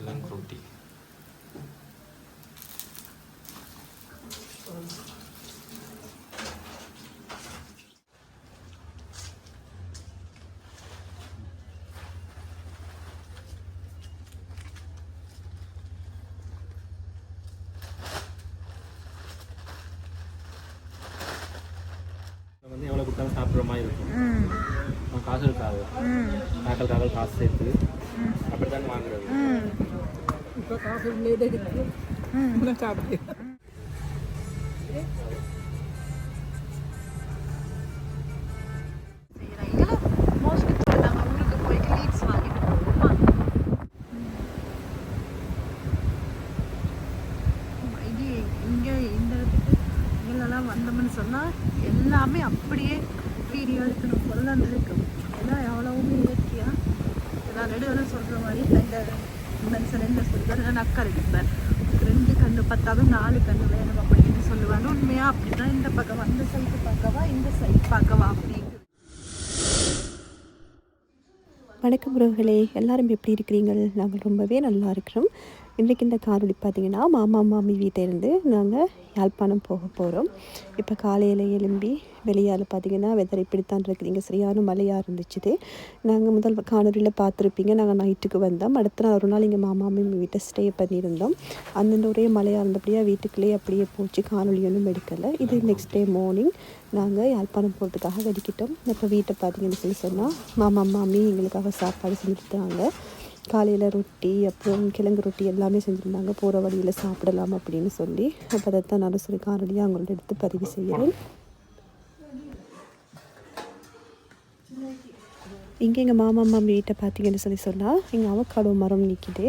கிழங்கு ரொட்டி வந்து எவ்வளோ கொடுத்தாலும் சாப்பிட்ற மாதிரி இருக்கும். காசு இருக்காது. ம். காக்கல் காக்கல் காசு சேர்த்து அப்படி தான் வாங்குறது. இப்போ காசு உள்ளே இருக்கு போயிட்டு வாங்கிட்டு இந்த இடத்துக்கு வந்தோம்னு சொன்னால் எல்லாமே அப்படியே வீடியோ எடுக்கணும் பொருளாக இருக்கும் எல்லாம் எவ்வளவுமே இயற்கையாக நான் நடுவில் சொல்கிற மாதிரி இந்த மனுஷன் என்ன நான் நக்கல் இருப்பேன் ரெண்டு கண்ணு பத்தாலும் நாலு கண்ணு வேணும் அப்படின்னு சொல்லுவாங்க. உண்மையாக அப்படிதான் இந்த பக்கம் அந்த சைடு பார்க்கவா? இந்த சைடு பார்க்கவா? அப்படின்னு வணக்கம் உறவுகளே. எல்லாரும் எப்படி இருக்கிறீங்கள் நாங்கள் ரொம்பவே நல்லா இருக்கிறோம். இன்றைக்கி இந்த காணொளி பார்த்தீங்கன்னா மாமா மாமி வீட்டிலேருந்து நாங்கள் யாழ்ப்பாணம் போக போகிறோம். இப்போ காலையில் எழும்பி வெளியால் பார்த்தீங்கன்னா வெதர் இப்படித்தான் இருக்குதுங்க. சரியான மழையாக இருந்துச்சு நாங்கள் முதல் காணொலியில் பார்த்துருப்பீங்க. நாங்கள் நைட்டுக்கு வந்தோம். அடுத்த நாள் ஒரு நாள் இங்கே மாமா மாமி வீட்டை ஸ்டே பண்ணியிருந்தோம். அந்தந்த ஒரே மழையாக இருந்தபடியாக வீட்டுக்குள்ளேயே அப்படியே போச்சு. காணொலி ஒன்றும் எடுக்கலை. இது நெக்ஸ்ட் டே மார்னிங் நாங்கள் யாழ்ப்பாணம் போகிறதுக்காக வெடிக்கிட்டோம். இப்போ வீட்டை பார்த்தீங்கன்னு சொல்லி சொன்னால் மாமா மாமி எங்களுக்காக சாப்பாடு செஞ்சுருந்தாங்க காலையில் ரொட்டி அப்புறம் கிழங்கு ரொட்டி எல்லாமே செஞ்சுருந்தாங்க. போகிற வழியில் சாப்பிடலாம் அப்படின்னு சொல்லி. அப்போ அதைத்தான் நான் சொல்லி காணொலியாக அவங்கள்ட்ட எடுத்து பதிவு செய்கிறேன். இங்கே எங்கள் மாமா அம்மா வீட்டை பார்த்தீங்கன்னு சொல்லி சொன்னால் எங்கள் அவக்காடோ மரம் நிற்கிது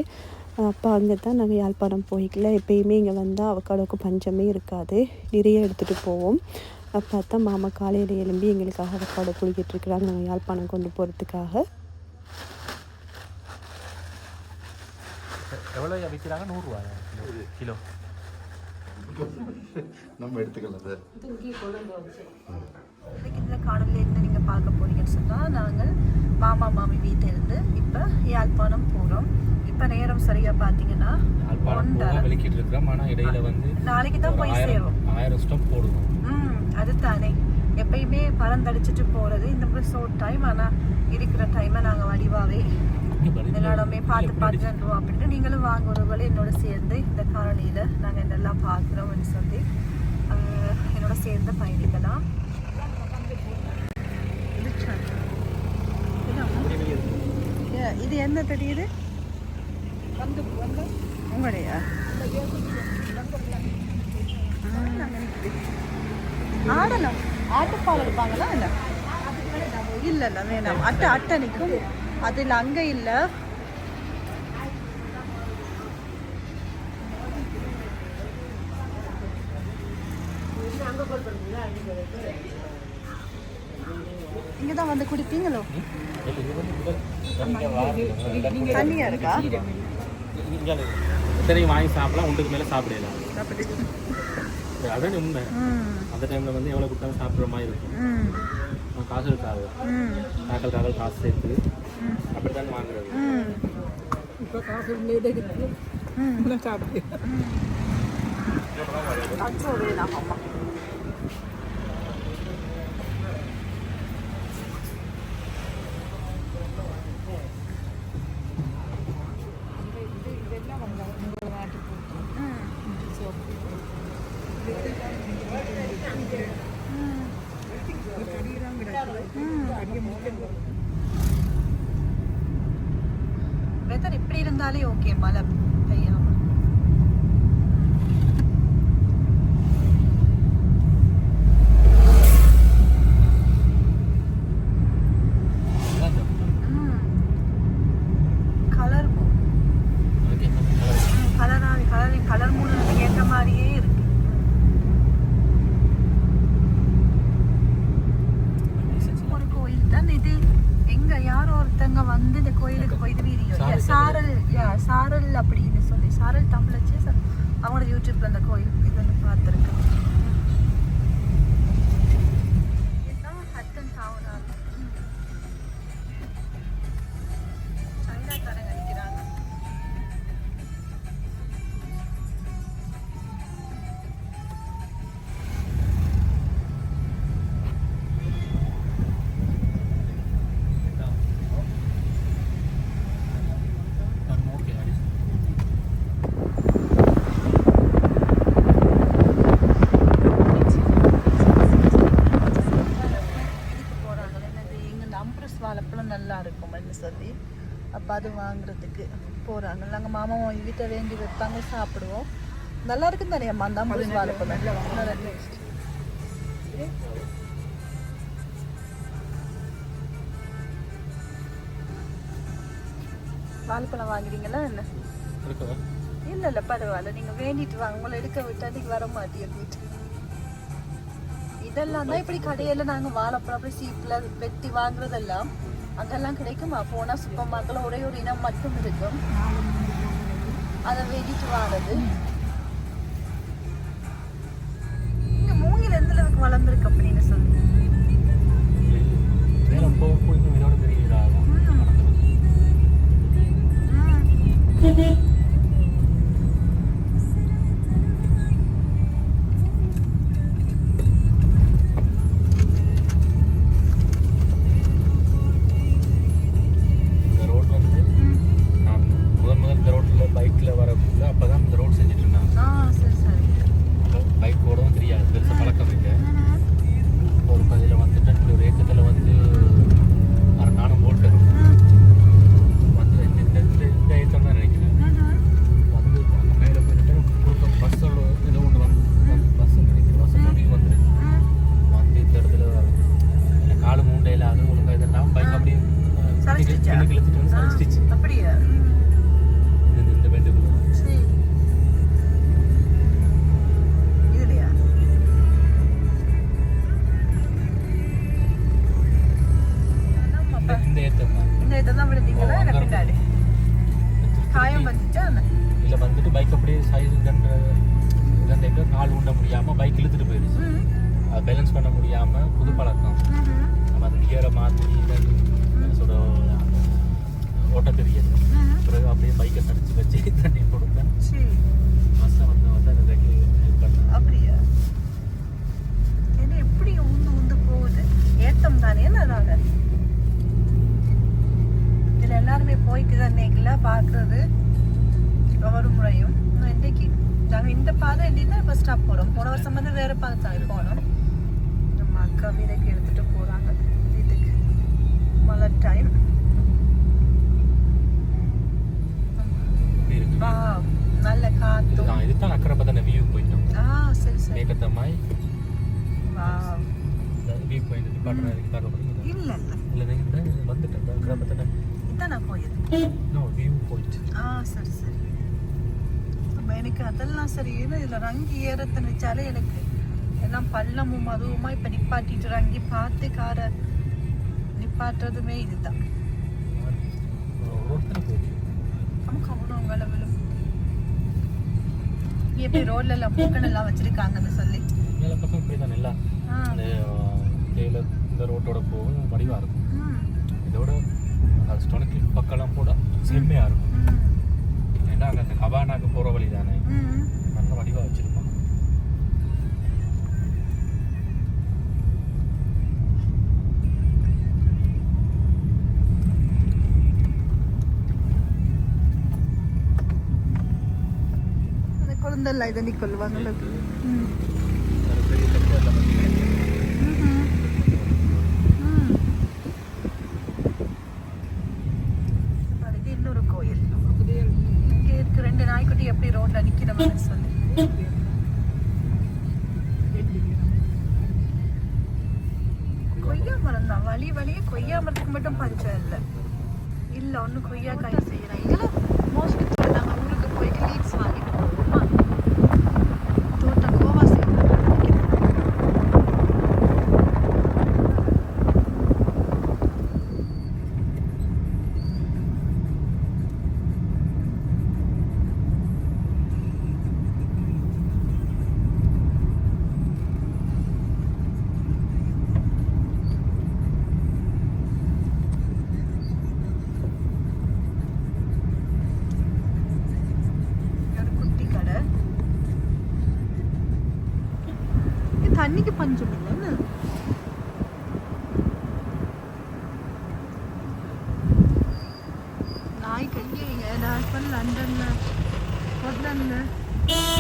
அப்போ அங்கே தான் நாங்கள் யாழ்ப்பாணம் போய்க்கல. எப்பயுமே இங்கே வந்தால் அவக்காடோக்கு பஞ்சமே இருக்காது. நிறைய எடுத்துகிட்டு போவோம். அப்போ தான் மாமா காலையில் எழும்பி எங்களுக்காக அவக்காடோ குளிக்கிட்டு இருக்கிறாங்க. நாங்கள் யாழ்ப்பாணம் கொண்டு போகிறதுக்காக எவ்வளோ விற்கிறாங்க நூறுரூவா கிலோ. நம்ம எடுத்துக்கலாம் சார். இந்த காணொலியில் என்ன நீங்கள் பார்க்க போறீங்கன்னு சொன்னால் நாங்கள் மாமா மாமி வீட்டிலிருந்து இப்போ யாழ்ப்பாணம் போகிறோம் இப்போ நேரம் சரியாக பார்த்தீங்கன்னா யாழ்ப்பாணம் போக ஒன்றரை. வெளிக்கிட்டு இருக்கிறோம் ஆனால் இடையில வந்து நாளைக்கு தான் போய் சேரும். ஆயிரம் ஸ்டெப் போடுவோம். ம் அதுதானே எப்பயுமே பறந்தடிச்சிட்டு போகிறது இந்த மாதிரி ஷோர்ட் டைம் ஆனால் இருக்கிற டைமை நாங்கள் வடிவாகவே எல்லாருமே பார்த்து பார்த்து வந்துருவோம் அப்படின்ட்டு நீங்களும் வாங்க ஒருவேளை என்னோட சேர்ந்து இந்த காரணியில் நாங்கள் இதெல்லாம் பார்க்குறோம்னு சொல்லி என்னோட சேர்ந்து பயணிக்கலாம். இது என்ன தெரியுது உங்களுடைய? ஆடலாம் ஆட்டுப்பால் எடுப்பாங்களா இல்லை? இல்லை இல்லை வேணாம். அட்டை அட்டை நிற்கும். அதில் அங்கே இல்லை. இங்கே தான் வந்து குடிப்பீங்களோ. தண்ணியா இருக்கா? சரி வாங்கி சாப்பிடலாம் ஒன்றுக்கு மேலே சாப்பிடலாம். அதான் உண்மை. அந்த டைமில் வந்து எவ்வளோ கொடுத்தாலும் சாப்பிட்ற மாதிரி இருக்கும். ம். நம்ம காசு இருக்காது ம். காக்கல் காக்கல் காசு சேர்த்து அப்படி தான் வாங்குறது இப்போ காசு உள்ளே இருக்கு சாப்பிட்டு அம்மா வெதர் இப்படி இருந்தாலே ஓகே மழை பெய்யாம. அப்போ அது வாங்குறதுக்கு போகிறாங்க நாங்கள் மாமா வீட்டை வேண்டி வைப்பாங்க சாப்பிடுவோம். நல்லா இருக்கும் தானே அம்மா? அந்த அம்பூஸ் வாழைப்பழம் நல்லா டேஸ்ட் வாழைப்பழம் வாங்குறீங்களா என்ன? இல்ல இல்ல பரவாயில்ல. நீங்க வேண்டிட்டு வாங்க. உங்களை எடுக்க விட்டா நீங்க வர மாட்டீங்க வீட்டுக்கு இதெல்லாம் தான் இப்படி கடையில நாங்க வாழைப்பழம் அப்படி சீப்ல வெட்டி வாங்குறதெல்லாம் அங்கெல்லாம் கிடைக்குமா. போனா சூப்பர் மார்க்கெட்ல ஒரே ஒரு இனம் மட்டும் இருக்கும். அதை வேடிட்டு வாரது. இங்க மூங்கில் எந்த அளவுக்கு வளர்ந்துருக்கு அப்படின்னு சொல்லி. பைக்கை சமைச்சு வச்சு தண்ணி கொடுத்தேன் சரி பஸ்ஸை வந்து வந்து அந்த ஹெல்ப் பண்ணேன் அப்படியா? என்ன எப்படி உந்து உந்து போகுது? ஏத்தம் தானே அதனால இதுல எல்லாருமே போய்க்கு தானேங்களா பார்க்குறது. ஒவ்வொரு முறையும். இன்றைக்கு நாங்கள் இந்த பாதை இல்லைன்னா இப்போ ஸ்டாப் போகிறோம் போன வருஷம் வந்து வேற பாதை தான் போனோம். நம்ம அக்கா வீடுக்கு எடுத்துட்டு போறாங்க. வீட்டுக்கு. மழை டைம் வா நல்ல காத்தும் இதுதான் இதுதான் அக்கறை பற்றின வியூ போயிட்டோம் ஆ சரி சரி மேகத்தம்மாய் வா வியூ பாயிண்ட் டிபார்ட்மெண்ட் இருக்கு பார்க்க போறீங்க இல்ல இல்ல இல்லை நீங்கள் வந்துட்டேன் இந்த அக்கறை பற்றின இதான் நான் போயிருக்கேன் நோ வியூ பாயிண்ட் ஆ சரி சரி அப்ப எனக்கு அதெல்லாம் சரி ஏன்னா இதில் ரங்கி ஏறத்தை நினைச்சாலே எனக்கு எல்லாம் பள்ளமும் அதுவுமா இப்போ நிப்பாட்டிட்டு ரங்கி பார்த்து காரை நிப்பாட்டுறதுமே இதுதான் நமக்கு அவ்வளோ உங்களை எப்படி ரோட்ல எல்லாம் பூக்கன் எல்லாம் வச்சிருக்காங்கன்னு சொல்லி. மேலே பக்கம் இப்படி தான் எல்லாம் அந்த தேயில இந்த ரோட்டோட போகும் வடிவாக இருக்கும். இதோட அது ஸ்டொனக்கு பக்கம்லாம் கூட செம்மையாக இருக்கும். ஏன்னா அங்கே அந்த கபானாக்கு போகிற வழி தானே அந்த குழந்தைலாம் இதை நிக்கொள்வாங்கல்ல ம். ஒரு பெரிய இன்னொரு கோயில். இங்க இருக்கு ரெண்டு நாய்க்குட்டி எப்படி ரோட்ல மாதிரி சொல்லி. கொய்யா மரம் தான். வழி வழியே கொய்யா மரத்துக்கு மட்டும் பஞ்சம் இல்லை. இல்லை ஒன்றும் கொய்யா காய் செய்யறேன் இதெல்லாம் அன்னைக்கு பஞ்சம் இல்லைன்னு நாய்க்கு எங்கே என் ஹஸ்பண்ட் லண்டனில் ஸ்கொட்லாண்டில்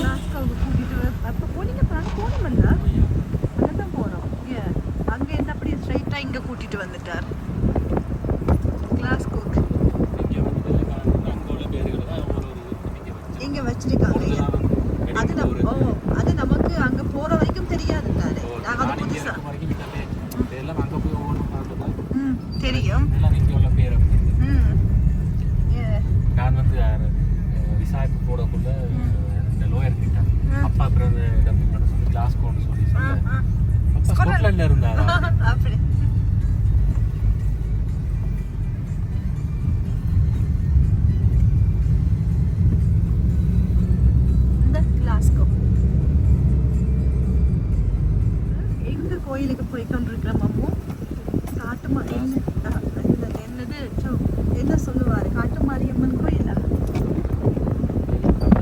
லாஸ்காவுக்கு கூட்டிகிட்டு அப்போ போனீங்க இப்போ நாங்கள் போனோம்ல அங்கே தான் போகிறோம் ஏ அங்கேருந்து அப்படியே ஸ்ட்ரைட்டாக இங்கே கூட்டிகிட்டு வந்துட்டார்? கிளாஸ்கோக்கு. இங்கே வச்சுருக்காங்க போகிற வரைக்கும் தெரியாது நாங்க அது புதுசா எல்லாம் அங்க போய் ஒவ்வொரு தெரியும் எல்லாம் உள்ள பேர் நான் வந்து விசாரிப்பு போடக்குள்ள லோயர் கிட்ட அப்பா அப்புறம் டம்பிங் பண்ண சொல்லி கிளாஸ் கோன்னு சொல்லி ஸ்காட்லாண்ட்ல இருந்தாரா கோயிலுக்கு போய் என்ன ஆ, இது என்னது என்ன சொல்லுவாரு? காட்டுமாரியம்மன் கோயிலா?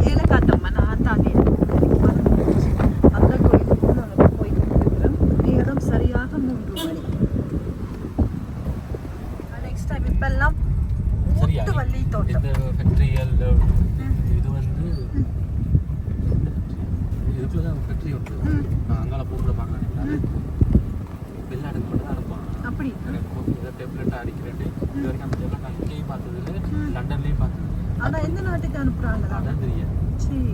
ஏலக்காத்தம்மன் ஆத்தாண்டி அந்த கோயிலுக்கு நாங்கள் போய் கொண்டிருக்கிறோம் நேரம் சரியாக மூன்று மணி. நெக்ஸ்ட் டைம் இப்பெல்லாம் ஊட்டு வள்ளி தோட்டம். இது வந்து இதுக்குள்ள தான் ஃபேக்ட்ரி ஒன்று அங்கால போகிற வெளிநாடுக்கு மட்டும் தான் இருப்பான் அப்படி. இதை டெப்லெட்டாக அடிக்கிறேன் இது வரைக்கும் அந்த டெப்லெட் இங்கேயும் பார்த்தது லண்டன்லேயும் பார்த்தது எந்த நாட்டுக்கு அனுப்புறாங்களா? அதான் தெரியாது சரி.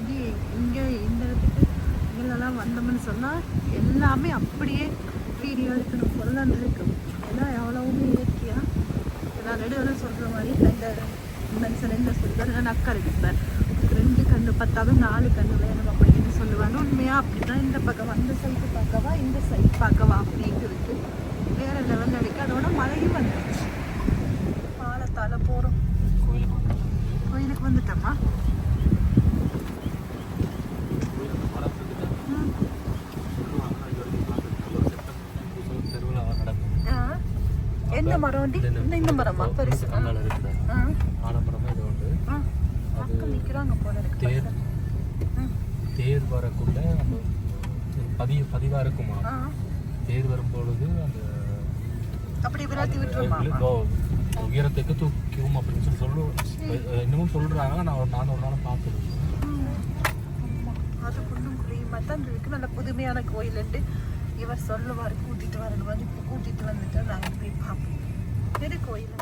இது இங்க இந்த இடத்துக்கு இங்கெல்லாம் வந்தோம்னு சொன்னா எல்லாமே அப்படியே வீடியோ எடுக்கணும் பொருளான் இருக்கும் ஏன்னா எவ்வளவுமே இயற்கையா? நான் நடுவில் சொல்ற மாதிரி இந்த மனுஷன் சொல்லுவாரு நக்கல் எடுப்பேன் ரெண்டு கண்ணு பத்தாலும் நாலு கண்ணு வேணும் அப்படின்னு சொல்லுவாங்க உண்மையா அப்படிதான் இந்த பக்கம் அந்த சைடு பார்க்கவா இந்த சைடு பார்க்கவா அப்படின்னு இருக்கு வேற லெவலில் இருக்கு அதோட மழையும் வந்துருச்சு பாலத்தால போறோம் கோயிலுக்கு வந்து கோயிலுக்கு வந்துட்டோமா தான் நான். என்ன மரம்? இந்த இந்த மரமா பெருசு ஆ. அங்கால இருக்குது ஆ. ஆலமரமாக இது உண்டு ஆ. நிக்கிறாங்க போல இருக்கு தேர். தேர் வரக்குள்ள அந்த பதிவு பதிவாக இருக்குமா. தேர் வரும்பொழுது அந்த அப்படி விராத்தி விட்டுருமா? உயரத்துக்கு தூக்கிவும் அப்படின்னு சொல்லி சொல்லு இன்னமும் சொல்றாங்க. நான் நான் ஒரு நாள் பார்த்தது அது குண்டும் குழியுமா தான் இருக்கு நல்ல புதுமையான கோயில் இவர் சொல்லுவார் கூட்டிட்டு வரணும் வந்து இப்போ கூட்டிட்டு வந்துட்டு நாங்கள் போய் பார்ப்போம். பெரு கோயில்